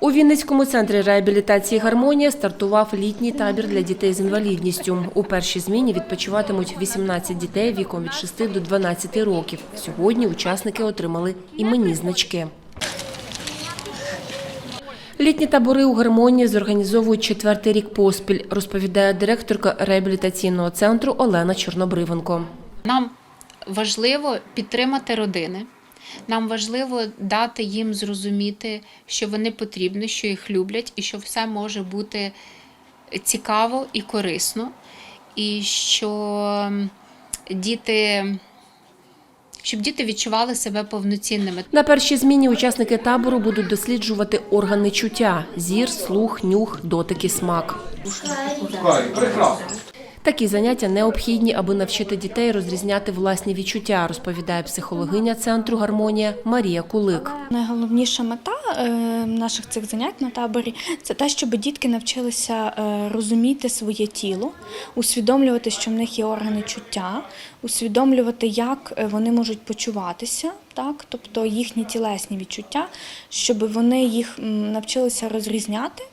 У Вінницькому центрі реабілітації «Гармонія» стартував літній табір для дітей з інвалідністю. У першій зміні відпочиватимуть 18 дітей віком від 6 до 12 років. Сьогодні учасники отримали іменні значки. Літні табори у гармонії зорганізовують четвертий рік поспіль, розповідає директорка реабілітаційного центру Олена Чорнобривенко. Нам важливо підтримати родини. Нам важливо дати їм зрозуміти, що вони потрібні, що їх люблять, і що все може бути цікаво і корисно, і що діти, щоб діти відчували себе повноцінними. На першій зміні учасники табору будуть досліджувати органи чуття – зір, слух, нюх, дотик і смак. Такі заняття необхідні, аби навчити дітей розрізняти власні відчуття, розповідає психологиня центру «Гармонія» Марія Кулик. Найголовніша мета е, наших цих занять на таборі це те, щоб дітки навчилися е, розуміти своє тіло, усвідомлювати, що в них є органи чуття, усвідомлювати, як е, вони можуть почуватися, так, тобто їхні тілесні відчуття, щоб вони їх навчилися розрізняти,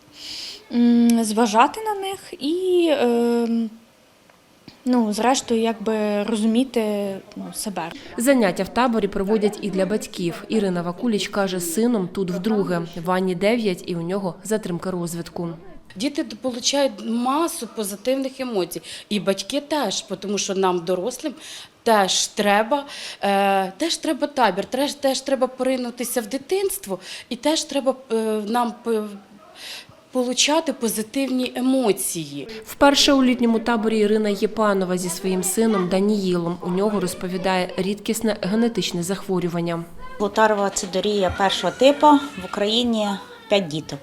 зважати на них і. Е, Ну, зрештою, якби розуміти ну, себе. Заняття в таборі проводять і для батьків. Ірина Вакуліч каже, сином тут вдруге. Ванні 9 і у нього затримка розвитку. Діти отримують масу позитивних емоцій, і батьки теж, тому що нам, дорослим, теж треба, е, теж треба табір, теж, теж треба поринутися в дитинство, і теж треба е, нам п- получати позитивні емоції. Вперше у літньому таборі Ірина Єпанова зі своїм сином Даніїлом. У нього розповідає рідкісне генетичне захворювання. Лутарова цидорія першого типу в Україні 5 діток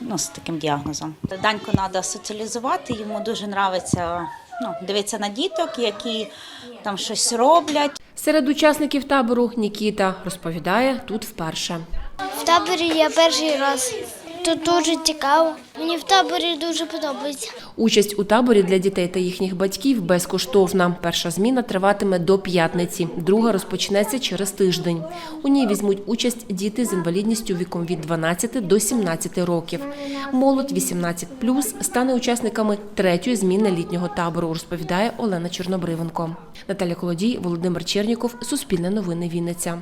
ну, з таким діагнозом. Даньку треба соціалізувати, йому дуже подобається ну, дивитися на діток, які там щось роблять. Серед учасників табору Нікіта розповідає тут вперше. В таборі я перший раз. Тут дуже цікаво. Мені в таборі дуже подобається. Участь у таборі для дітей та їхніх батьків безкоштовна. Перша зміна триватиме до п'ятниці, друга розпочнеться через тиждень. У ній візьмуть участь діти з інвалідністю віком від 12 до 17 років. Молодь 18+, стане учасниками третьої зміни літнього табору, розповідає Олена Чорнобривенко. Наталя Колодій, Володимир Черніков, Суспільне новини Вінниця.